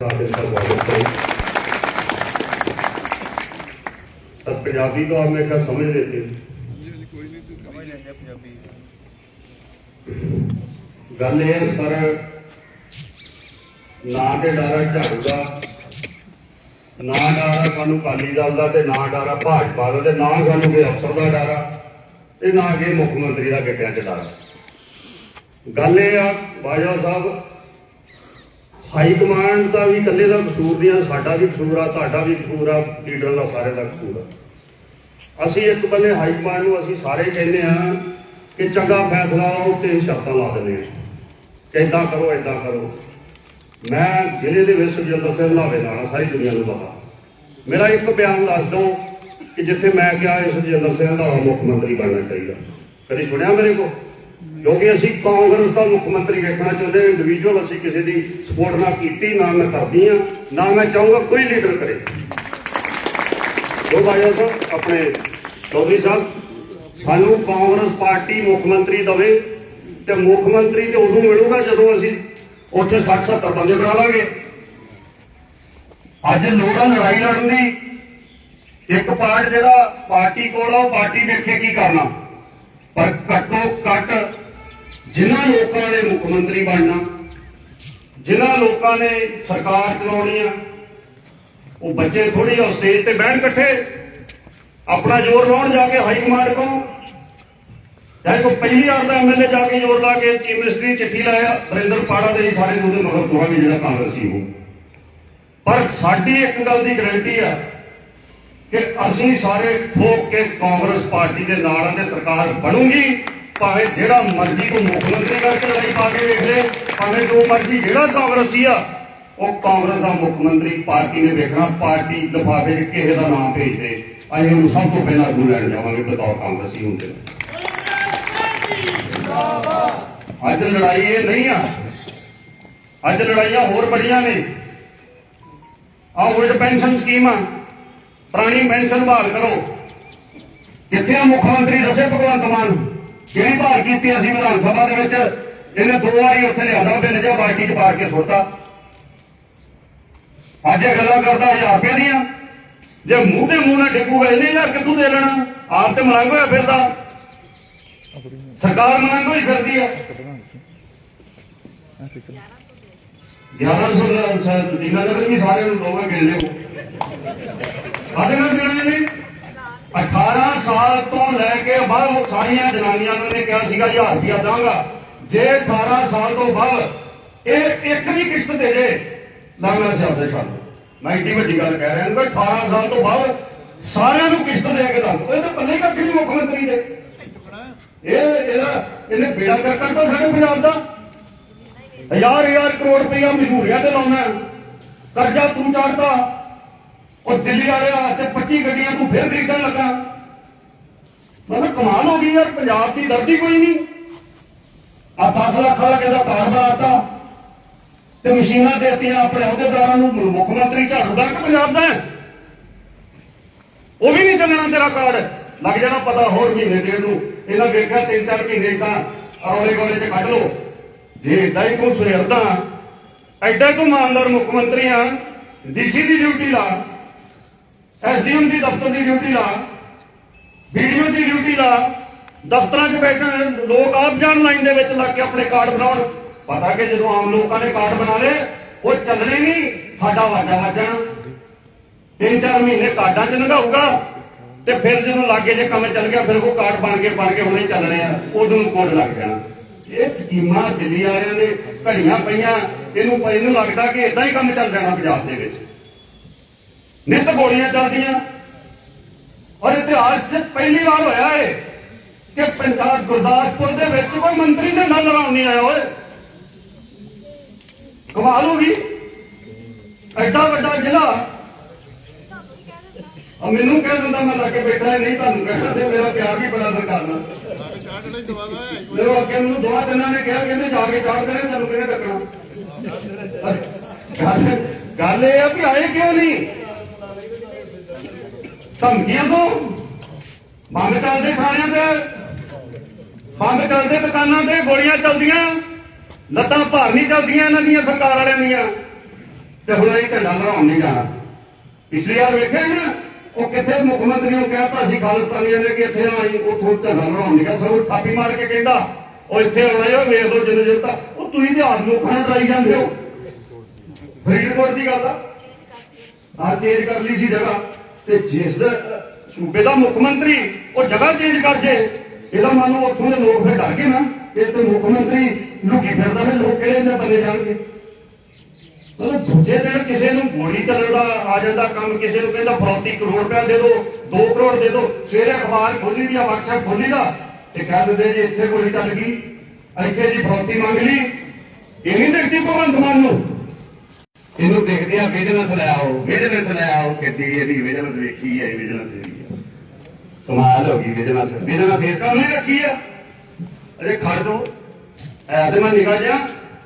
ਸਾਡੇ ਸਰਵਾਇਵਰ ਕਰੇ ਤਾਂ ਪੰਜਾਬੀ ਤੋਂ लेते ਸਮਝ ਲੈਂਦੇ ਆ ਪੰਜਾਬੀ ਗੱਲ ਇਹ ਹੈ ਸਰ, ਨਾ ਤੇ ਡਾਰਾ ਝਾੜੂ ਦਾ ਨਾ ਡਾਰਾ ਸਾਨੂੰ ਕਾਲੀ ਦਲ ਦਾ ਤੇ ਨਾ ਡਾਰਾ ਭਾਜਪਾ ਦਾ ਤੇ ਨਾ ਸਾਨੂੰ ਕੋਈ ਅਫਸਰ ਦਾ ਡਾਰਾ, ਤੇ ਨਾ ਕਿ ਹਾਈ ਕਮਾਂਡ ਦਾ ਵੀ ਇਕੱਲੇ ਦਾ ਕਸੂਰ ਨਹੀਂ ਆ, ਸਾਡਾ ਵੀ ਕਸੂਰ ਆ, ਤੁਹਾਡਾ ਵੀ ਕਸੂਰ ਆ, ਲੀਡਰ ਦਾ ਸਾਰੇ ਦਾ ਕਸੂਰ ਆ। ਅਸੀਂ ਇੱਕ ਬੰਨੇ ਹਾਈ ਕਮਾਂਡ ਨੂੰ ਅਸੀਂ ਸਾਰੇ ਕਹਿੰਦੇ ਆ ਕਿ ਚੰਗਾ ਫੈਸਲਾ ਲਓ ਤੇ ਸ਼ਰਤਾਂ ਲਾ ਦਿੰਦੇ ਆ ਕਿ ਏਦਾਂ ਕਰੋ ਏਦਾਂ ਕਰੋ। ਮੈਂ ਜ਼ਿਲ੍ਹੇ ਦੇ ਵਿੱਚ ਸੁਖਜਿੰਦਰ ਸਿੰਘ ਲਾਵੇ ਨਾਲ ਸਾਰੀ ਦੁਨੀਆ ਨੂੰ ਪਤਾ। ਮੇਰਾ ਇੱਕ ਬਿਆਨ ਦੱਸ ਦੋ ਕਿ ਜਿੱਥੇ ਮੈਂ ਕਿਹਾ ਇਹ ਸੁਖਜਿੰਦਰ ਸਿੰਘ ਦਾ ਮੁੱਖ ਮੰਤਰੀ ਬਣਨਾ ਚਾਹੀਦਾ। ਕਦੀ ਸੁਣਿਆ ਮੇਰੇ ਕੋਲ? ਕਿਉਂਕਿ ਅਸੀਂ ਕਾਂਗਰਸ ਦਾ ਮੁੱਖ ਮੰਤਰੀ ਵੇਖਣਾ ਚਾਹੁੰਦੇ ਇੰਡੀਵਿਜੂਅਲ ਅਸੀਂ ਕਿਸੇ ਦੀ ਸਪੋਰਟ ਨਾ ਕੀਤੀ, ਨਾ ਮੈਂ ਕਰਦੀ ਆ ਨਾ ਮੈਂ ਚਾਹੂੰਗਾ ਕੋਈ ਲੀਡਰ ਕਰੇ। ਜੋ ਬਾਜਾ ਸਾਹਿਬ, ਆਪਣੇ ਚੌਧਰੀ ਸਾਹਿਬ, ਸਾਨੂੰ ਕਾਂਗਰਸ ਪਾਰਟੀ ਮੁੱਖ ਮੰਤਰੀ ਦਵੇ ਤੇ ਮੁੱਖ ਮੰਤਰੀ ਤੇ ਉਦੋਂ ਮਿਲੂਗਾ ਜਦੋਂ ਅਸੀਂ ਉੱਥੇ 60 70 ਬੰਦੇ ਕਰਾ ਲਾਂਗੇ। ਅੱਜ ਲੋੜ ਲੜਾਈ ਲੜਨ ਦੀ ਇੱਕ ਪਾਰਟ ਜਿਹੜਾ ਪਾਰਟੀ ਕੋਲ ਆ, ਉਹ ਪਾਰਟੀ ਵੇਖੇ ਕੀ ਕਰਨਾ। ਪਰ ਘੱਟੋ ਘੱਟ ਜਿਨ੍ਹਾਂ ਲੋਕਾਂ ਨੇ ਮੁੱਖ ਮੰਤਰੀ ਬਣਨਾ, ਜਿਨ੍ਹਾਂ ਲੋਕਾਂ ਨੇ ਸਰਕਾਰ ਚਲਾਉਣੀ ਆ, ਉਹ ਬੱਚੇ ਥੋੜੀ ਆ ਸਟੇਜ ਤੇ ਬਹਿਣ ਇਕੱਠੇ, ਆਪਣਾ ਜ਼ੋਰ ਲਾਉਣ ਜਾ ਕੇ ਹਾਈ ਕਮਾਂਡ ਕੋਲ। ਚਾਹੇ ਕੋਈ ਪਹਿਲੀ ਵਾਰ ਦਾ ਐਮਐਲਏ ਜਾ ਕੇ ਜ਼ੋਰ ਲਾ ਕੇ ਚੀਫ ਮਿਨਿਸਟਰੀ ਚਿੱਠੀ ਲਾਇਆ ਬਰਿੰਦਰ ਪਾੜਾ ਦੇ ਸਾਰੇ ਦੂਦੇ ਮਗਰ ਤੁਹਾਂਗੇ ਜਿਹੜਾ ਕਾਂਗਰਸੀ ਹੋ। ਪਰ ਸਾਡੀ ਇੱਕ ਗੱਲ ਦੀ ਗਰੰਟੀ ਆ ਕਿ ਅਸੀਂ ਸਾਰੇ ਠੋਕ ਕੇ ਕਾਂਗਰਸ ਪਾਰਟੀ ਦੇ ਨਾਲ ਆ ਤੇ ਸਰਕਾਰ ਬਣੂਗੀ। ਭਾਵੇਂ ਜਿਹੜਾ ਮਰਜ਼ੀ ਕੋ ਮੁੱਖ ਮੰਤਰੀ ਕਰਕੇ ਲੜਾਈ ਪਾ ਕੇ ਵੇਖ ਲੈ, ਭਾਵੇਂ ਜੋ ਮਰਜ਼ੀ ਜਿਹੜਾ ਕਾਂਗਰਸੀ ਆ, ਉਹ ਕਾਂਗਰਸ ਦਾ ਮੁੱਖ ਮੰਤਰੀ ਪਾਰਟੀ ਨੇ ਵੇਖਣਾ, ਪਾਰਟੀ ਲਿਫਾਫੇ 'ਚ ਕਿਸੇ ਦਾ ਨਾਮ ਭੇਜ ਦੇ। ਅਸੀਂ ਉਹਨੂੰ ਸਭ ਤੋਂ ਪਹਿਲਾਂ ਅੱਗੋਂ ਲੈਣ ਜਾਵਾਂਗੇ, ਬਤੌਰ ਕਾਂਗਰਸੀ ਹੁੰਦੇ ਅੱਜ ਲੜਾਈ ਇਹ ਨਹੀਂ ਆ। ਅੱਜ ਲੜਾਈਆਂ ਹੋਰ ਬੜੀਆਂ ਨੇ। ਆ ਉਲਟ ਪੈਨਸ਼ਨ ਸਕੀਮ ਆ, ਪੁਰਾਣੀ ਪੈਨਸ਼ਨ ਬਹਾਲ ਕਰੋ। ਕਿੱਥੇ ਆ ਮੁੱਖ ਮੰਤਰੀ ਦੱਸੇ ਭਗਵੰਤ ਮਾਨ? ਜਿਹੜੀ ਭਾਲ ਕੀਤੀ ਅਸੀਂ ਵਿਧਾਨ ਸਭਾ ਦੇ ਵਿੱਚ, ਇਹਨੇ ਦੋ ਵਾਰੀ ਉੱਥੇ ਲਿਆਦਾ, ਬਿੱਲ ਜਿਹਾ ਬਾਲਟੀ 'ਚ ਪਾ ਕੇ ਸੁੱਟਤਾ। ਅੱਜ ਇਹ ਗੱਲਾਂ ਕਰਦਾ ਹਜ਼ਾਰ ਰੁਪਏ ਦੀਆਂ। ਜੇ ਮੂੰਹ ਤੇ ਮੂੰਹ ਨਾਲ ਡਿੱਗੂਗਾ, ਇਹਨੇ ਹਜ਼ਾਰ ਕਿੱਥੋਂ ਦੇ ਲੈਣਾ? ਆਪ ਤੇ ਮਲੰਗ ਹੋਇਆ ਫਿਰਦਾ। ਸਰਕਾਰ ਮਲੰਗ ਹੋਈ ਫਿਰਦੀ ਆ 1100 ਦਾ ਸਰ ਦੀਨਾ ਨਗਰ ਵੀ ਸਾਰੇ ਨੂੰ ਲੋਕਾਂ ਗਿਣ ਲਿਓ ਸਾਡੇ ਨਾਲ ਗਿਣਨੇ ਨੇ 18 ਸਾਲ ਤੋਂ ਲੈ ਕੇ ਬਾਅਦ ਸਾਰੀਆਂ ਜਨਾਨੀਆਂ ਨੂੰ ਨੇ ਕਿਹਾ ਸੀਗਾ 1000 ਰੁਪਇਆ ਦਾਂਗਾ। ਜੇ 18 ਸਾਲ ਤੋਂ ਬਾਅਦ ਇਹ ਇੱਕ ਵੀ ਕਿਸ਼ਤ ਦੇ ਦੇ ਨਾ ਮੈਂ ਸਿਆਸਤ ਛੱਡ ਮੈਂ ਇੱਡੀ ਵੱਡੀ ਗੱਲ ਕਹਿ ਰਿਹਾ ਹਾਂ 18 ਸਾਲ ਤੋਂ ਬਾਅਦ ਸਾਰਿਆਂ ਨੂੰ ਕਿਸ਼ਤ ਦੇ ਕੇ ਦੱਸ। ਇਹ ਤਾਂ ਪੱਲੇ ਕੱਖ ਨਹੀਂ ਮੁੱਖ ਮੰਤਰੀ ਦੇ ਇਹ ਇਹਦਾ ਇਹਨੇ ਬੇੜਾ ਕਰ ਕਰਤਾ ਸਾਡੇ ਪੰਜਾਬ ਦਾ। ਹਜ਼ਾਰ ਹਜ਼ਾਰ ਕਰੋੜ ਰੁਪਇਆ ਮਜ਼ਦੂਰੀਆਂ ਤੇ ਲਾਉਣਾ। ਕਰਜ਼ਾ ਤੂੰ ਚੜਦਾ ਉਹ ਦਿੱਲੀ ਵਾਲਿਆ ਤੇ 25 ਗੱਡੀਆਂ ਨੂੰ ਫਿਰ ਦੇਖਣ ਲੱਗਾ। ਮਤਲਬ ਕਮਾਲ ਹੋ ਗਈ ਯਾਰ, ਪੰਜਾਬ ਦੀ ਦਰਦੀ ਕੋਈ ਨਹੀਂ। ਆ 10 ਲੱਖ ਵਾਲਾ ਕਿਹਦਾ ਕਾਰਡ ਬਣਾਤਾ ਤੇ ਮਸ਼ੀਨਾਂ ਦੇਤੀਆਂ ਆਪਣੇ ਅਹੁਦੇਦਾਰਾਂ ਨੂੰ, ਮੁੱਖ ਮੰਤਰੀ ਝਾੜੂ ਦਾ ਕਿ ਪੰਜਾਬ ਦਾ? ਉਹ ਵੀ ਨਹੀਂ ਚੱਲਣਾ ਤੇਰਾ ਕਾਰਡ। ਲੱਗ ਜਾਣਾ ਪਤਾ ਹੋਰ ਮਹੀਨੇ ਡੇਢ ਨੂੰ। ਇਹਨਾਂ ਵੇਖਿਆ ਤਿੰਨ ਚਾਰ ਮਹੀਨੇ ਤਾਂ ਔਲੇ ਗੋਲੇ ਚ ਕੱਢ ਲੋ ਜੇ ਏਦਾਂ ਹੀ ਕੋਈ ਸੁਹਿਰਦਾ ਐਡਾ ਕੋ ਇਮਾਨਦਾਰ ਮੁੱਖ ਮੰਤਰੀ ਆ, ਡੀਸੀ ਦੀ ਡਿਊਟੀ ਲਾ। ਐਸਡੀਐਮ ਦੀ ਦਫ਼ਤਰ ਦੀ ਡਿਊਟੀ ਲਾ ਵੀਡੀਓ ਦੀ ਡਿਊਟੀ ਲਾ, ਦਫ਼ਤਰਾਂ 'ਚ ਬੈਠਣ ਲੋਕ ਆਪ ਜਾਣ ਲਾਈਨ ਦੇ ਵਿੱਚ ਲੱਗ ਕੇ ਆਪਣੇ ਕਾਰਡ ਬਣਾਉਣ। ਪਤਾ ਕਿ ਜਦੋਂ ਆਮ ਲੋਕਾਂ ਨੇ ਕਾਰਡ ਬਣਾ ਲਏ, ਉਹ ਚੱਲਣੇ ਨਹੀਂ, ਸਾਡਾ ਵਾਜਾ ਵੱਜਣਾ ਤਿੰਨ ਚਾਰ ਮਹੀਨੇ ਕਾਰਡਾਂ 'ਚ ਲੰਘਾਊਗਾ ਤੇ ਫਿਰ ਜਦੋਂ ਲਾਗੇ ਜੇ ਕੰਮ ਚੱਲ ਗਿਆ, ਫਿਰ ਉਹ ਕਾਰਡ ਬਣ ਕੇ ਬਣ ਕੇ ਹੁਣੇ ਚੱਲਣੇ ਆ, ਉਦੋਂ ਨੂੰ ਕੋਡ ਲੱਗ ਜਾਣਾ। ਇਹ ਸਕੀਮਾਂ ਦਿੱਲੀ ਵਾਲਿਆਂ ਨੇ ਘੜੀਆਂ ਪਈਆਂ, ਇਹਨੂੰ ਇਹਨੂੰ ਲੱਗਦਾ ਕਿ ਇਦਾਂ ਹੀ ਕੰਮ ਚੱਲ ਜਾਣਾ ਪੰਜਾਬ ਦੇ ਵਿੱਚ। ਨਿਤ ਗੋਲੀਆਂ ਚੱਲਦੀਆਂ। ਔਰ ਇਤਿਹਾਸ 'ਚ ਪਹਿਲੀ ਵਾਰ ਹੋਇਆ ਏ ਕਿ ਪੰਜਾਬ ਗੁਰਦਾਸਪੁਰ ਦੇ ਵਿੱਚ ਕੋਈ ਮੰਤਰੀ ਦੇ ਨਾਲ ਲੜਾਉਣ ਨਹੀਂ ਆਇਆ ਓਏ ਕਮਾਲ ਹੋ ਗਈ ਐਡਾ ਵੱਡਾ ਜ਼ਿਲ੍ਹਾ। ਆ ਮੈਨੂੰ ਕਹਿ ਦਿੰਦਾ, ਮੈਂ ਲਾ ਕੇ ਬੈਠਾ ਨਹੀਂ ਤੁਹਾਨੂੰ ਕਹਿ ਤੇ ਮੇਰਾ ਪਿਆਰ ਵੀ ਬੜਾ ਸਰਕਾਰ ਨਾਲ। ਮੇਰੇ ਅੱਗੇ ਨੂੰ ਦੋ ਦਿਨਾਂ ਨੇ ਕਿਹਾ, ਕਹਿੰਦੇ ਜਾ ਕੇ ਚਾਹ ਕਰੇ ਤੁਹਾਨੂੰ ਕਿਹਨੇ ਟੱਕਣਾ ਗੱਲ ਇਹ ਆ ਵੀ ਆਏ ਕਿਉਂ ਨਹੀਂ? ਧਮਕੀਆਂ ਤੋਂ ਬੰਬ ਚੱਲਦੇ ਥਾਣਿਆਂ ਤੇ, ਬੰਦ ਚੱਲਦੇ ਦੁਕਾਨਾਂ ਤੇ ਗੋਲੀਆਂ ਚੱਲਦੀਆਂ, ਲੱਤਾਂ ਭਾਰ ਨਹੀਂ ਚੱਲਦੀਆਂ ਇਹਨਾਂ ਦੀਆਂ, ਸਰਕਾਰ ਵਾਲਿਆਂ ਦੀਆਂ। ਤੇ ਹੁਣ ਅਸੀਂ ਝੰਡਾ ਲਹਿਰਾਉਣ ਨਹੀਂ ਜਾਣਾ। ਪਿਛਲੀ ਵਾਰ ਵੇਖਿਆ ਨਾ, ਉਹ ਕਿੱਥੇ ਮੁੱਖ ਮੰਤਰੀ ਨੂੰ ਕਹਿਤਾ ਸੀ ਖਾਲਿਸਤਾਨੀਆਂ ਨੇ ਕਿ ਇੱਥੇ ਨਾ ਆਈ ਉਥੋਂ ਝੰਡਾ ਲਹਿਰਾਉਣ ਨਹੀਂ ਗਿਆ। ਸਗੋਂ ਥਾਪੀ ਮਾਰ ਕੇ ਕਹਿੰਦਾ, ਉਹ ਇੱਥੇ ਆਉਣਾ ਹੋ ਵੇਖ ਲਓ ਜਿੰਨੇ ਜਿੰਨ ਉਹ ਤੁਸੀਂ ਤੇ ਆਪ ਲੋਕਾਂ ਨੂੰ ਡਰਾਈ ਜਾਂਦੇ ਹੋ। ਫਰੀਦਕੋਟ ਦੀ ਗੱਲ ਆ। ਆ ਚੇਂਜ ਕਰ ਲਈ ਸੀ ਜਗ੍ਹਾ। ਤੇ ਜਿਸ ਸੂਬੇ ਦਾ ਮੁੱਖ ਮੰਤਰੀ, ਉਹ ਜਗ੍ਹਾ ਚੇਂਜ ਕਰ ਜੇ, ਇਹਦਾ ਮੰਨ ਲਓ ਉੱਥੋਂ ਦੇ ਲੋਕ ਫਿਰ ਡਰ ਗਏ ਨਾ ਇਹ ਤੇ ਮੁੱਖ ਮੰਤਰੀ ਲੁਕੀ ਫਿਰਦਾ ਫਿਰ ਲੋਕ ਕਿਹੜੇ ਨੇ ਬੰਦੇ ਜਾਣਗੇ? ਮਤਲਬ ਦੂਜੇ ਦਿਨ ਕਿਸੇ ਨੂੰ ਗੋਲੀ ਚੱਲਣ ਦਾ ਆ ਜਾਂਦਾ, ਕੰਮ ਕਿਸੇ ਨੂੰ ਕਹਿੰਦਾ ਫਰੌਤੀ ਕਰੋੜ ਰੁਪਇਆ ਦੇ ਦਿਓ 2 ਕਰੋੜ ਦੇ ਦਿਓ ਸਵੇਰੇ ਅਖਬਾਰ ਖੋਲੀ ਦੀ ਆ WhatsApp ਖੋਲੀ ਦਾ, ਤੇ ਕਹਿ ਦਿੰਦੇ ਜੀ ਇੱਥੇ ਗੋਲੀ ਚੱਲ ਗਈ, ਇੱਥੇ ਜੀ ਫਰੌਤੀ ਮੰਗ ਲਈ, ਇਹ ਨਹੀਂ ਦੇਖਦੀ ਭਗਵੰਤ ਮਾਨ ਨੂੰ। ਇਹਨੂੰ ਦੇਖਦੇ ਆ ਵਿਜੀਲੈਂਸ ਲੈ ਆਓ ਵਿਜੀਲੈਂਸ ਲੈ ਆਓ ਕਿੱਡੀ ਇਹਦੀ ਵਿਜੀਲੈਂਸ ਵੇਖੀ ਹੈ ਵਿਜੀਲੈਂਸ ਦੀ ਕਮਾਲ ਹੋ ਗਈ ਵਿਜੀਲੈਂਸ ਵਿਜੀਲੈਂਸ ਇਸ ਕੰਮ ਨਹੀਂ ਰੱਖੀ ਆ। ਅਰੇ ਖੜ ਦੋ ਐਸੇ ਮੈਂ ਨਿਕਲ ਜਾ।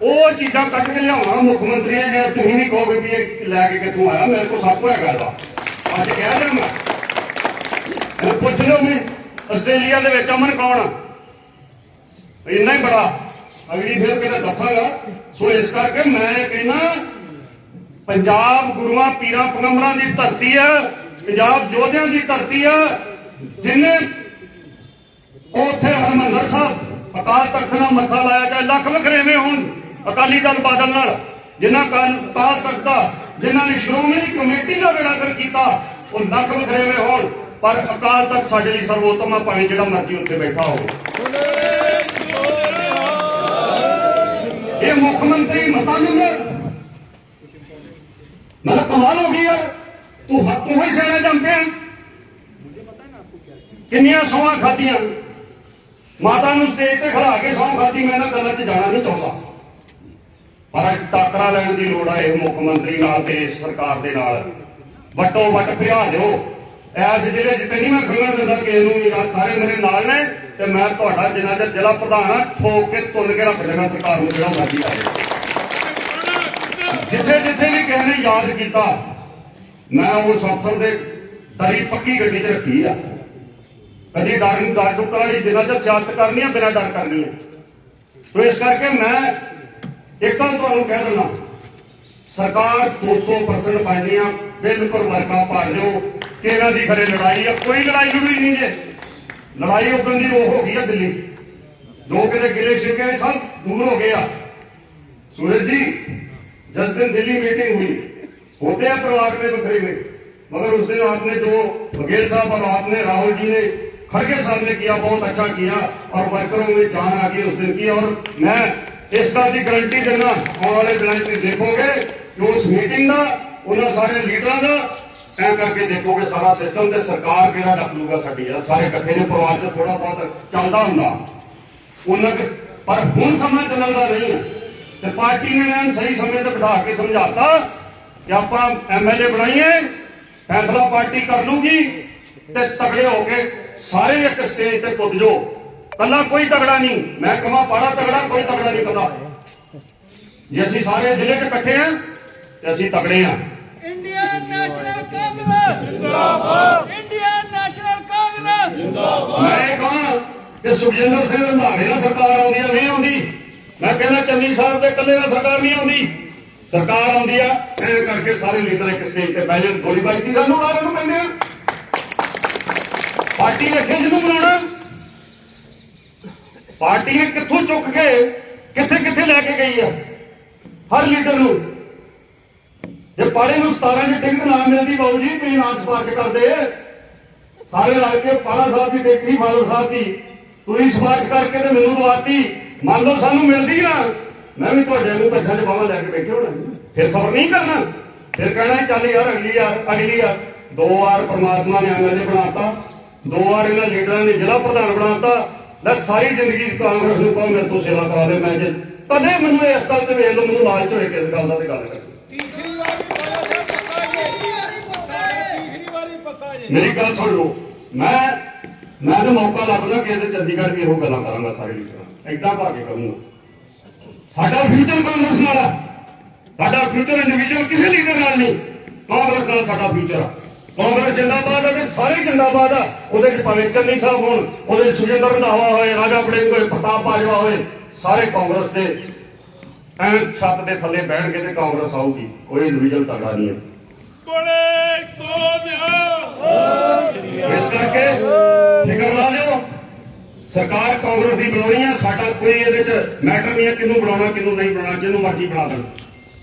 ਉਹ ਚੀਜ਼ਾਂ ਕੱਢ ਕੇ ਲਿਆਉਣਾ ਮੁੱਖ ਮੰਤਰੀ ਜੇ ਤੁਸੀਂ ਨਹੀਂ ਕਹੋਗੇ ਵੀ ਇਹ ਲੈ ਕੇ ਕਿੱਥੋਂ ਆਇਆ, ਮੇਰੇ ਕੋਲ ਸਭ ਕੁਝ ਹੈਗਾ ਇਹਦਾ। ਅੱਜ ਕਹਿ ਦਿਆਂ ਮੈਂ। ਇਹ ਪੁੱਛ ਲਓ ਮੈਂ ਆਸਟ੍ਰੇਲੀਆ ਦੇ ਵਿੱਚ ਅਮਨ ਕੌਣ ਆ? ਇੰਨਾ ਹੀ ਬੜਾ। ਅਗਲੀ ਫੇਰ ਕਿਤੇ ਦੱਸਾਂਗਾ। ਸੋ ਇਸ ਕਰਕੇ ਮੈਂ ਕਹਿੰਦਾ ਪੰਜਾਬ ਗੁਰੂਆਂ ਪੀਰਾਂ ਪਗੰਬਰਾਂ ਦੀ ਧਰਤੀ ਹੈ, ਪੰਜਾਬ ਯੋਧਿਆਂ ਦੀ ਧਰਤੀ ਹੈ, ਜਿਨੇ ਉੱਥੇ ਹਰਮੰਦਰ ਸਾਹਿਬ, ਅਕਾਲ ਤਖਤ ਨਾਲ ਮੱਥਾ ਲਾਇਆ ਚਾਹੇ ਲੱਖ ਵਖਰੇਵੇਂ ਹੋਣ, ਅਕਾਲੀ ਦਲ ਬਾਦਲ ਨਾਲ, ਜਿਨ੍ਹਾਂ ਕਾਲ ਅਕਾਲ ਤਖਤ ਦਾ, ਜਿਨ੍ਹਾਂ ਨੇ ਸ਼੍ਰੋਮਣੀ ਕਮੇਟੀ ਦਾ ਬੇੜਾਗਰ ਕੀਤਾ, ਉਹ ਲੱਖ ਵਖਰੇਵੇਂ ਹੋਣ, ਪਰ ਅਕਾਲ ਤਖਤ ਸਾਡੇ ਲਈ ਸਰਵੋਤਮ ਆ, ਭਾਵੇਂ ਜਿਹੜਾ ਮਰਜ਼ੀ ਉੱਥੇ ਬੈਠਾ ਹੋਵੇ। ਇਹ ਮੁੱਖ ਮੰਤਰੀ ਮਤਾ ਲੂਗਾ ਮਤਲਬ ਕਮਾਲ ਹੋ ਗਈ ਯਾਰ। ਤੂੰ ਹੱਥੋਂ ਹੀ ਸਿਆਣਾ ਜੰਮ ਪਿਆ ਕਿੰਨੀਆਂ ਸੌਆਂ ਖਾਧੀਆਂ। ਮਾਤਾ ਨੂੰ ਸਟੇਜ ਤੇ ਖੜਾ ਕੇ ਸੌਂ ਖਾਧੀ, ਮੈਂ ਇਹਨਾਂ ਗੱਲਾਂ 'ਚ ਜਾਣਾ ਨਹੀਂ ਚਾਹੁੰਦਾ। ਪਰ ਅੱਜ ਟਾਕਰਾ ਲੈਣ ਦੀ ਲੋੜ ਹੈ ਮੁੱਖ ਮੰਤਰੀ ਨਾਲ ਤੇ ਇਸ ਸਰਕਾਰ ਦੇ ਨਾਲ। ਵੱਟੋ ਵੱਟ ਭਜਾ ਦਿਓ। ਐਸ ਜ਼ਿਲ੍ਹੇ 'ਚ ਨਹੀਂ ਮੈਂ ਖੰਗਣ ਦਿੰਦਾ ਕਿਸੇ ਨੂੰ ਵੀ ਸਾਰੇ ਮੇਰੇ ਨਾਲ ਨੇ ਤੇ ਮੈਂ ਤੁਹਾਡਾ ਜਿੰਨਾ ਚਿਰ ਜ਼ਿਲ੍ਹਾ ਪ੍ਰਧਾਨ ਆ, ਠੋਕ ਕੇ ਤੁੰਨ ਕੇ ਰੱਖ ਦੇਣਾ ਸਰਕਾਰ ਨੂੰ, ਜਿਹੜਾ ਮਰਜ਼ੀ ਆਵੇ ਜਿੱਥੇ ਜਿੱਥੇ ਹੀ ਰਾਜ ਕੀਤਾ। ਮੈਂ ਉਸ ਅਫਸਰ ਦੇ ਦਰੀ ਪੱਕੀ ਗੱਡੀ ਤੇ ਰੱਖੀ ਆ। ਕਦੀ ਡਰ ਨੂੰ ਡਰ ਟੁਕਰਾ ਹੀ ਜਿੰਨਾ ਚਿਰ ਸਿਆਸਤ ਕਰਨੀ ਆ, ਬਿਨਾਂ ਡਰ ਕਰਨੀ ਆ। ਤੋ ਇਸ ਕਰਕੇ ਮੈਂ ਇੱਕਾਂ ਤੁਹਾਨੂੰ ਕਹਿ ਦਿੰਦਾ ਸਰਕਾਰ 200% ਬਣਨੀ ਆ ਬਿਲਕੁਲ ਵਰਕਾ ਭਰ ਲਿਓ। ਕਿ ਇਹਨਾਂ ਦੀ ਖਰੇ ਲੜਾਈ ਆ? ਕੋਈ ਲੜਾਈ ਲੜੀ ਨਹੀਂ ਜੇ। ਲੜਾਈ ਉਦੋਂ ਦੀ ਉਹ ਹੋ ਗਈ ਆ ਦਿੱਲੀ। ਦੋ ਕਿਤੇ ਗਿਲੇ ਸ਼ਿਕੇ ਸਭ ਦੂਰ ਹੋ ਗਏ ਆ। ਸੂਰਜ ਜੀ, ਜਿਸ ਦਿਨ ਦਿੱਲੀ ਮੀਟਿੰਗ ਹੋਈ होते हैं परिवार में बखरे में मगर उस दिन आपने जो बघेल साहब और आपने राहुल जी ने खड़गे साहब ने किया बहुत अच्छा किया और वर्करों में जान आ गई उस दिन की और मैं इस बात की गारंटी देना आने वाले दिनों में देखोगे कि उस मीटिंग का उन्होंने सारे लीडर का ਐ ਕਰਕੇ ਦੇਖੋਗੇ ਸਾਰਾ ਸਿਸਟਮ ਤੇ ਸਰਕਾਰ ਕਿਹੜਾ ਡੱਕ ਲੂਗਾ ਸਾਡੀ ਆ ਸਾਰੇ ਇਕੱਠੇ ਨੇ ਪਰਿਵਾਰ 'ਚ ਥੋੜਾ ਬਹੁਤ ਚੱਲਦਾ ਹੁੰਦਾ ਉਹਨਾਂ ਕਿ ਪਰ ਹੁਣ ਸਮਾਂ ਚੱਲਦਾ ਨਹੀਂ ਹੈ ਤੇ ਪਾਰਟੀ ਨੇ ਐਨ ਸਹੀ ਸਮੇਂ ਤੇ ਬਿਠਾ ਕੇ ਸਮਝਾਤਾ ਕਿ ਆਪਾਂ ਐਮਐਲਏ ਬਣਾਈਏ ਫੈਸਲਾ ਪਾਰਟੀ ਕਰ ਲੂਗੀ ਤੇ ਤਗੜੇ ਹੋ ਕੇ ਸਾਰੇ ਇੱਕ ਸਟੇਜ ਤੇ ਪੁੱਜ ਜਾਓ। ਕੱਲਾ ਕੋਈ ਤਗੜਾ ਨਹੀਂ ਮੈਂ ਕਹਾਂ ਪਾੜਾ ਤਗੜਾ ਕੋਈ ਤਗੜਾ ਨਹੀਂ ਕੱਲਾ ਜੇ ਅਸੀਂ ਸਾਰੇ ਜ਼ਿਲ੍ਹੇ 'ਚ ਇਕੱਠੇ ਆ ਤੇ ਅਸੀਂ ਤਗੜੇ ਆ ਇੰਡੀਅਨ ਨੈਸ਼ਨਲ ਕਾਂਗਰਸ ਜਿੰਦਾਬਾਦ ਇੰਡੀਅਨ ਨੈਸ਼ਨਲ ਕਾਂਗਰਸ ਮੈਂ ਇਹ ਕਹਾਂ ਕਿ ਸੁਖਜਿੰਦਰ ਸਿੰਘ ਰੰਧਾਵੇ ਨਾਲ ਸਰਕਾਰ ਆਉਂਦੀ ਆ ਨਹੀਂ ਆਉਂਦੀ? ਮੈਂ ਕਹਿੰਦਾ ਚੰਨੀ ਸਾਹਿਬ ਦੇ ਇਕੱਲੇ ਨਾਲ ਸਰਕਾਰ ਨਹੀਂ ਆਉਂਦੀ। ਸਰਕਾਰ ਆਉਂਦੀ ਆ ਐ ਕਰਕੇ ਸਾਰੇ ਲੀਡਰ ਇੱਕ ਸਟੇਜ ਤੇ ਬਹਿ ਜਾਣ, ਗੋਲੀ ਬਾਜੀ ਸਾਨੂੰ ਸਾਰਿਆਂ ਨੂੰ ਪੈਂਦੇ ਆ। ਪਾਰਟੀ ਨੇ ਖਿੱਚ ਨੂੰ ਬਣਾਉਣਾ ਪਾਰਟੀ ਨੇ ਕਿੱਥੋਂ ਚੁੱਕ ਕੇ, ਕਿੱਥੇ ਕਿੱਥੇ ਲੈ ਕੇ ਗਈ ਆ? ਹਰ ਲੀਡਰ ਨੂੰ। ਜੇ ਪਾੜੇ ਨੂੰ 17 ਦੀ ਟਿਕਟ ਨਾ ਮਿਲਦੀ ਬਾਬੂ ਜੀ, ਤੁਸੀਂ ਨਾ ਸਿਫਾਰਿਸ਼ ਕਰਦੇ ਸਾਰੇ ਰਲ ਕੇ ਪਾਲਾ ਸਾਹਿਬ ਦੀ ਟਿਕਟ ਨਹੀਂ ਫਾਦਰ ਸਾਹਿਬ ਦੀ, ਤੁਸੀਂ ਸਿਫਾਰਿਸ਼ ਕਰਕੇ ਤੇ ਮੈਨੂੰ ਦਵਾਤੀ। ਮੰਨ ਲਓ ਸਾਨੂੰ ਮਿਲਦੀ ਨਾ ਮੈਂ ਵੀ ਤੁਹਾਡੇ ਨੂੰ ਪੈਸਾ ਚ ਬਾਹਾਂ ਲੈ ਕੇ ਬੈਠੇ ਹੋਣਾ। ਫਿਰ ਸਬਰ ਨਹੀਂ ਕਰਨਾ। ਫਿਰ ਕਹਿਣਾ ਚੱਲ ਯਾਰ ਅਗਲੀ ਯਾਰ ਅਗਲੀ ਯਾਰ ਦੋ ਵਾਰ ਪਰਮਾਤਮਾ ਨੇ ਐਮਐਲਏ ਬਣਾਤਾ। ਦੋ ਵਾਰ ਇਹਨਾਂ ਲੀਡਰਾਂ ਨੇ ਜ਼ਿਲ੍ਹਾ ਪ੍ਰਧਾਨ ਬਣਾਤਾ। ਮੈਂ ਸਾਰੀ ਜ਼ਿੰਦਗੀ ਕਾਂਗਰਸ ਨੂੰ ਕਹੋ, ਮੇਰੇ ਤੋਂ ਸੇਵਾ ਕਰਾ ਦੇ, ਮੈਂ ਜੇ ਕਦੇ ਮੈਨੂੰ ਇਸ ਗੱਲ ਤੇ ਵੇਖ ਲਓ, ਮੈਨੂੰ ਲਾਲਚ ਹੋਏ ਕਿਸ ਗੱਲ ਦਾ ਤੇ ਗੱਲ ਕਰ। ਮੇਰੀ ਗੱਲ ਸੁਣ ਲਓ। ਮੈਂ ਮੈਂ ਤਾਂ ਮੌਕਾ ਲੱਭਦਾ ਕਿ ਇਹਦੇ ਚੰਡੀਗੜ੍ਹ ਵੀ ਇਹੋ ਗੱਲਾਂ ਕਰਾਂਗਾ ਸਾਰੇ ਲੀਡਰਾਂ ਏਦਾਂ ਭਾ ਕੇ ਕਰੂੰਗਾ। ਸਾਡਾ ਫਿਊਚਰ ਕਾਂਗਰਸ ਨਾਲ ਆ ਸਾਡਾ ਫਿਊਚਰ ਇੰਡੀਵਿਜੂਅਲ ਕਿਸੇ ਲੀਡਰ ਨਾਲ ਨਹੀਂ। ਕਾਂਗਰਸ ਨਾਲ ਸਾਡਾ ਫਿਊਚਰ ਆ। ਕਾਂਗਰਸ ਜਿੰਦਾਬਾਦ ਆ ਤੇ ਸਾਰੇ ਜਿੰਦਾਬਾਦ ਆ। ਉਹਦੇ ਚ ਭਾਵੇਂ ਚੰਨੀ ਸਾਹਿਬ ਹੋਣ ਉਹਦੇ ਸੁਜਿੰਦਰ ਰੰਧਾਵਾ ਹੋਏ ਰਾਜਾ ਬੜਿੰਗ ਹੋਏ ਪ੍ਰਤਾਪ ਬਾਜਵਾ ਹੋਏ ਸਾਰੇ ਕਾਂਗਰਸ ਦੇ ਐ ਛੱਤ ਦੇ ਥੱਲੇ ਬਹਿਣਗੇ ਤੇ ਕਾਂਗਰਸ ਆਊਗੀ। ਕੋਈ ਡਿਵੀਜ਼ਨ ਤਗੜਾ ਨਹੀਂ ਹੈ। ਬੜੇ ਸੋਨਿਆ ਇਸ ਕਰਕੇ ਫਿਕਰ ਲਾ ਲਿਓ ਸਰਕਾਰ ਕਾਂਗਰਸ ਦੀ ਬਣਾਉਣੀ ਹੈ ਸਾਡਾ ਕੋਈ ਇਹਦੇ ਚ ਮੈਟਰ ਨਹੀਂ ਹੈ ਕਿਹਨੂੰ ਬਣਾਉਣਾ, ਕਿਹਨੂੰ ਨਹੀਂ ਬਣਾਉਣਾ, ਜਿਹਨੂੰ ਮਰਜ਼ੀ ਬਣਾ ਦੇਣ।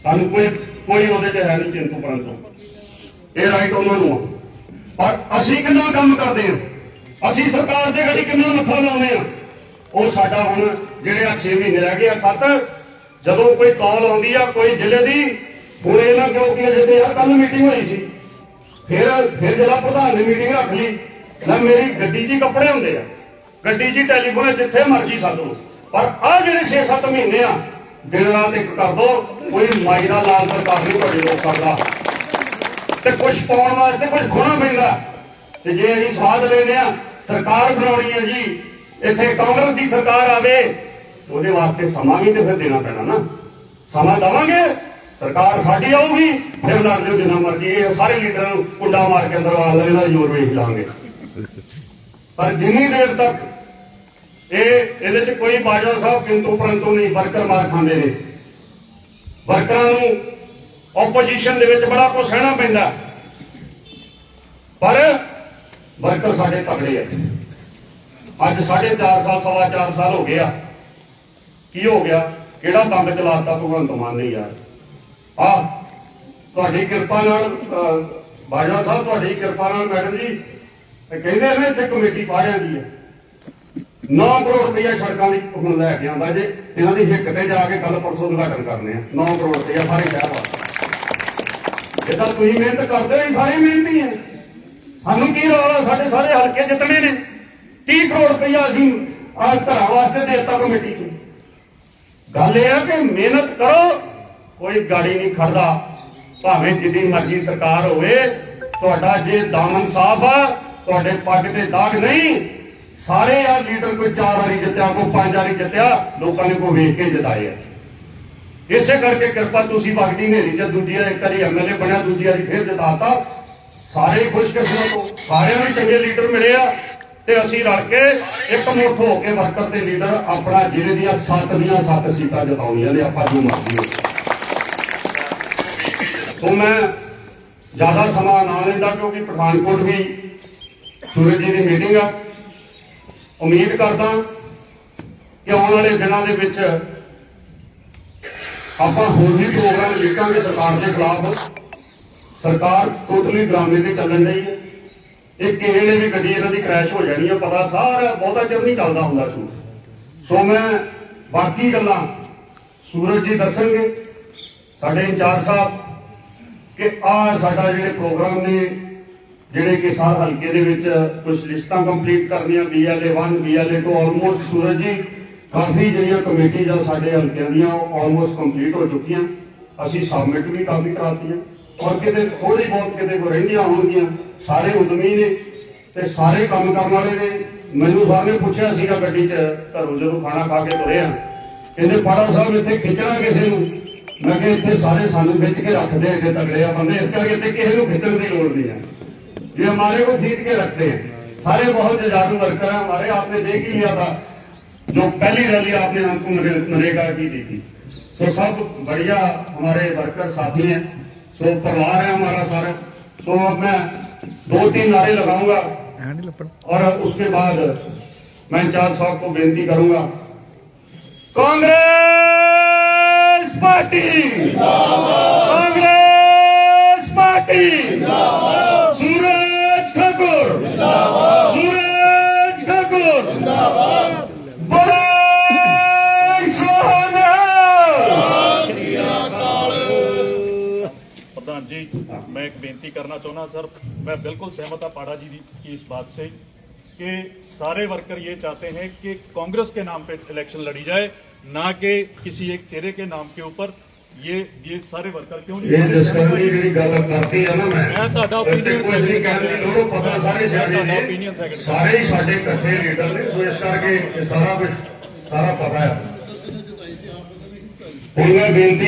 ਸਾਨੂੰ ਕੋਈ ਕੋਈ ਉਹਦੇ ਚ ਹੈ ਨਹੀਂ ਚਿੰਤੂ ਪਰੰਤੂ ਇਹ ਰਾਈਟ ਉਹਨਾਂ ਨੂੰ ਆ। ਪਰ ਅਸੀਂ ਕਿੰਨਾ ਕੰਮ ਕਰਦੇ ਹਾਂ ਅਸੀਂ ਸਰਕਾਰ ਦੇ ਗੜੀ ਕਿੰਨਾ ਮੱਥਾ ਲਾਉਂਦੇ ਆ? ਉਹ ਸਾਡਾ ਹੁਣ ਜਿਹੜੇ ਆ 6 ਮਹੀਨੇ ਰਹਿ ਗਏ ਆ, ਸੱਤ, ਜਦੋਂ ਕੋਈ ਕਾਲ ਆਉਂਦੀ ਆ ਕੋਈ ਜ਼ਿਲ੍ਹੇ ਦੀ, ਹੁਣ ਇਹਨਾਂ ਕਿਉਂਕਿ ਕਿ ਆ? ਕੱਲ ਮੀਟਿੰਗ ਹੋਈ ਸੀ, ਫਿਰ ਫਿਰ ਜ਼ਿਲ੍ਹਾ ਪ੍ਰਧਾਨ ਨੇ ਮੀਟਿੰਗ ਰੱਖ ਲਈ। ਨਾ ਮੇਰੀ ਗੱਡੀ 'ਚ ਕੱਪੜੇ ਹੁੰਦੇ ਆ। ਗੱਡੀ 'ਚ ਟੈਲੀਫੋਨ ਜਿੱਥੇ ਮਰਜ਼ੀ ਸੱਦ ਪਰ ਆ ਜਿਹੜੇ 6-7 ਮਹੀਨੇ ਆ, ਦਿਨ ਰਾਤ ਇੱਕ ਕਰ ਦੋ, ਕੋਈ ਮਾਈ ਦਾ ਲਾਲ ਸਰਕਾਰ ਨਹੀਂ ਤੁਹਾਡੇ ਲੋਕ ਕਰਦਾ। ਤੇ ਕੁਝ ਪਾਉਣ ਵਾਸਤੇ ਕੁਝ ਖੋਣਾ ਪੈਂਦਾ ਤੇ ਜੇ ਅਸੀਂ ਸਵਾਦ ਲੈਨੇ ਆ ਸਰਕਾਰ ਬਣਾਉਣੀ ਹੈ ਜੀ, ਇੱਥੇ ਕਾਂਗਰਸ ਦੀ ਸਰਕਾਰ ਆਵੇ, ਉਹਦੇ ਵਾਸਤੇ ਸਮਾਂ ਵੀ ਤੇ ਫਿਰ ਦੇਣਾ ਪੈਣਾ ਨਾ। ਸਮਾਂ ਦਵਾਂਗੇ, ਸਰਕਾਰ ਸਾਡੀ ਆਊਗੀ, ਫਿਰ ਲੜ ਲਿਓ ਜਿੰਨਾ ਮਰਜ਼ੀ, ਇਹ ਸਾਰੇ ਲੀਡਰਾਂ ਨੂੰ ਕੁੰਡਾ ਮਾਰ ਕੇ ਅੰਦਰ ਆ ਲੈਣਾ ਜ਼ੋਰ ਵੇਖ ਲਾਂਗੇ। ਪਰ ਜਿੰਨੀ ਦੇਰ ਤੱਕ ਇਹ ਇਹਦੇ ਚ ਕੋਈ ਬਾਜਵਾ ਸਾਹਿਬ ਕਿੰਤੂ ਪਰੰਤੂ ਨਹੀਂ? ਵਰਕਰ ਮਾਰ ਖਾਂਦੇ ਨੇ। ਵਰਕਰਾਂ ਨੂੰ ਆਪੋਜੀਸ਼ਨ ਦੇ ਵਿੱਚ ਬੜਾ ਕੁਝ ਸਹਿਣਾ ਪੈਂਦਾ। ਪਰ ਵਰਕਰ ਸਾਡੇ ਤਕੜੇ ਆ। ਅੱਜ ਸਾਢੇ ਚਾਰ ਸਾਲ, ਸਵਾ ਚਾਰ ਸਾਲ ਹੋ ਗਿਆ। ਕੀ ਹੋ ਗਿਆ? ਕਿਹੜਾ ਬੰਬ ਚਲਾਤਾ ਭਗਵੰਤ ਮਾਨ ਨੇ ਯਾਰ? ਆ, ਤੁਹਾਡੀ ਕਿਰਪਾ ਨਾਲ ਬਾਜਵਾ ਸਾਹਿਬ, ਤੁਹਾਡੀ ਕਿਰਪਾ ਨਾਲ ਮੈਡਮ ਜੀ ਕਹਿੰਦੇ ਨੇ ਇੱਥੇ ਕਮੇਟੀ ਪਾੜਿਆਂ ਦੀ ਹੈ। 9 ਕਰੋੜ ਰੁਪਇਆ ਸੜਕਾਂ ਲਈ ਹੁਣ ਲੈ ਕੇ ਆਉਂਦਾ ਜੇ, ਇਹਨਾਂ ਦੀ ਹਿੱਕ ਤੇ ਜਾ ਕੇ ਕੱਲ ਪਰਸੋਂ ਉਦਘਾਟਨ ਕਰਨੇ ਆ। 9 ਕਰੋੜ ਰੁਪਇਆ ਸਾਰੇ ਸ਼ਹਿਰ ਵਾਸਤੇ। ਇਹ ਤੁਸੀਂ ਮਿਹਨਤ ਕਰਦੇ ਹੋ ਸਾਰੇ ਮਿਹਨਤੀ ਹੈ ਸਾਨੂੰ ਕੀ ਰੌਲਾ ਸਾਡੇ ਸਾਰੇ ਹਲਕੇ ਜਿੱਤਣੇ ਨੇ। 30 ਕਰੋੜ ਰੁਪਇਆ ਅਸੀਂ ਆ ਘਰਾਂ ਵਾਸਤੇ ਦੇਤਾ ਕਮੇਟੀ ਚ ਗੱਲ ਇਹ ਆ ਕਿ ਮਿਹਨਤ ਕਰੋ, ਕੋਈ ਗਾੜੀ ਨਹੀਂ ਖੜਦਾ। ਭਾਵੇਂ ਜਿੱਦੀ ਮਰਜ਼ੀ ਸਰਕਾਰ ਹੋਵੇ, ਤੁਹਾਡਾ ਜੇ ਦਾਮਨ ਸਾਫ਼ ਆ, ਤੁਹਾਡੇ ਪੱਗ ਤੇ ਦਾਗ ਨਹੀਂ ਸਾਰੇ ਆ ਲੀਡਰ ਕੋਈ ਚਾਰ ਵਾਰੀ ਜਿੱਤਿਆ, ਕੋਈ ਪੰਜ ਵਾਰੀ ਜਿੱਤਿਆ, ਲੋਕਾਂ ਨੇ ਕੋ ਵੇਖ ਕੇ ਜਿਤਾਏ ਆ। ਇਸੇ ਕਰਕੇ ਕਿਰਪਾ ਤੁਸੀਂ ਵਗਦੀ ਨੇਰੀ ਜੇ ਦੂਜੀ ਇੱਕ ਵਾਰੀ ਐਮਐਲਏ ਬਣਿਆ, ਦੂਜੀ ਵਾਰੀ ਫੇਰ ਜਿਤਾਤਾ। ਸਾਰੇ ਖੁਸ਼ਕਿਸਮਤ ਹੋ ਸਾਰਿਆਂ ਨੂੰ ਚੰਗੇ ਲੀਡਰ ਮਿਲੇ ਆ ਤੇ ਅਸੀਂ ਰਲ ਕੇ ਇੱਕ ਮੁੱਠ ਹੋ ਕੇ ਵਰਕਰ ਤੇ ਲੀਡਰ ਆਪਣਾ ਜ਼ਿਲ੍ਹੇ ਦੀਆਂ ਸੱਤ ਦੀਆਂ ਸੱਤ ਸੀਟਾਂ ਜਿਤਾਉਣੀਆਂ ਨੇ, ਆਪਾਂ ਜੋ ਮਰਜ਼ੀ ਹੋ ਤੋਂ ਮੈਂ ਜ਼ਿਆਦਾ ਸਮਾਂ ਨਾ ਲੈਂਦਾ ਕਿਉਂਕਿ ਪਠਾਨਕੋਟ ਵੀ ਸੂਰਜ ਜੀ ਦੀ ਮੀਟਿੰਗ ਆ। ਉਮੀਦ ਕਰਦਾ ਕਿ ਆਉਣ ਵਾਲੇ ਦਿਨਾਂ ਦੇ ਵਿੱਚ ਆਪਾਂ ਹੋਰ ਵੀ ਪ੍ਰੋਗਰਾਮ ਲਿਖਾਂਗੇ ਸਰਕਾਰ ਦੇ ਖਿਲਾਫ। ਸਰਕਾਰ ਟੋਟਲੀ ਡਰਾਮੇ ਤੇ ਚੱਲਣ ਰਹੀ ਹੈ। ਇਹ ਕਿਸੇ ਵੀ ਗੱਡੀ ਇਹਨਾਂ ਦੀ ਕ੍ਰੈਸ਼ ਹੋ ਜਾਣੀ ਹੈ ਪਤਾ ਸਾਰਾ ਬਹੁਤਾ ਚਿਰ ਨਹੀਂ ਚੱਲਦਾ ਹੁੰਦਾ ਸੂਟ ਸੋ ਮੈਂ ਬਾਕੀ ਗੱਲਾਂ ਸੂਰਜ ਜੀ ਦੱਸਣਗੇ। ਸਾਡੇ ਇੰਚਾਰਜ ਸਾਹਿਬ ਕਿ ਆ ਸਾਡਾ ਜਿਹੜੇ ਪ੍ਰੋਗਰਾਮ ਨੇ ਜਿਹੜੇ ਕਿ ਸਾਰ ਹਲਕੇ ਦੇ ਵਿੱਚ ਕੁਝ ਲਿਸਟਾਂ ਕੰਪਲੀਟ ਕਰਨੀਆਂ ਬੀਐਲਏ 1 ਬੀਐਲਏ 2 ਆਲਮੋਸਟ ਸੂਰਜ ਜੀ, ਕਾਫੀ ਜਿਹੜੀਆਂ ਕਮੇਟੀਆਂ ਸਾਡੇ ਹਲਕਿਆਂ ਦੀਆਂ ਆਲਮੋਸਟ ਕੰਪਲੀਟ ਹੋ ਚੁੱਕੀਆਂ। ਅਸੀਂ ਸਬਮਿਟ ਵੀ ਕਾਫੀ ਕਰਾਤੀਆਂ। ਔਰ ਕਿਤੇ ਥੋੜੀ ਬਹੁਤ ਕਿਤੇ ਕੋ ਰਹਿੰਦੀਆਂ ਹੋਣਗੀਆਂ, ਸਾਰੇ ਉਦਮੀ ਨੇ ਤੇ ਸਾਰੇ ਕੰਮ ਕਰਨ ਵਾਲੇ ਨੇ। ਮੈਨੂੰ ਸਾਹਮਣੇ ਪੁੱਛਿਆ ਸੀਗਾ ਗੱਡੀ 'ਚ, ਘਰੋਂ ਜਦੋਂ ਖਾਣਾ ਖਾ ਕੇ ਤੁਰਿਆ ਕਹਿੰਦੇ ਪਾੜਾ ਸਾਹਿਬ ਇੱਥੇ ਖਿੱਚਣਾ ਕਿਸੇ ਨੂੰ? ਮੈਂ ਕਿਹਾ ਇੱਥੇ ਸਾਰੇ ਸਾਨੂੰ ਖਿੱਚ ਕੇ ਰੱਖਦੇ ਆ, ਇੱਥੇ ਤਗੜੇ ਆ ਬੰਦੇ, ਇਸ ਕਰਕੇ ਤੇ ਕਿਸੇ ਨੂੰ ਖਿੱਚਣ ਦੀ ਲੋੜ ਨਹੀਂ ਆ। ये हमारे को खींच के रखते हैं। सारे बहुत जुझारू वर्कर हैं हमारे आपने देख ही लिया था। जो पहली रैली आपने हमको नरे- नरेगा की दी थी सो सब बढ़िया हमारे वर्कर साथी हैं। सो परिवार है हमारा सारा। सो अब मैं दो तीन नारे लगाऊँगा। और उसके बाद मैं इंचार्ज साहब को बेनती करूँगा। कांग्रेस पार्टी! प्रधान जी मैं एक बेनती करना चाहूँगा सर मैं बिल्कुल सहमत हूँ पाड़ा जी की इस बात से कि सारे वर्कर ये चाहते हैं कि कांग्रेस के नाम पे इलेक्शन लड़ी जाए ना कि किसी एक चेहरे के नाम के ऊपर ये ये सारे वर्कर क्यों ਇਹ ਡਿਸਕਵਰੀ ਜਿਹੜੀ ਗੱਲ ਕਰਤੀ ਆ ਨਾ ਮੈਂ ਮੈਂ ਤੁਹਾਡਾ ਤੇ opinion ਕੁਝ ਨਹੀਂ ਕਹਿਣ ਦੀ ਲੋੜ ਉਹ ਪਤਾ ਸਾਰੇ ਸਾਡੇ ਤੁਹਾਡਾ ਨੇ opinion second। ਸਾਰੇ ਹੀ ਸਾਡੇ ਇਕੱਠੇ ਲੀਡਰ ਨੇ ਸੋ ਇਸ ਕਰਕੇ ਇਹ ਸਾਰਾ ਕੁਝ ਸਾਰਾ ਪਤਾ ਹੈ ਹੁਣ ਮੈਂ ਬੇਨਤੀ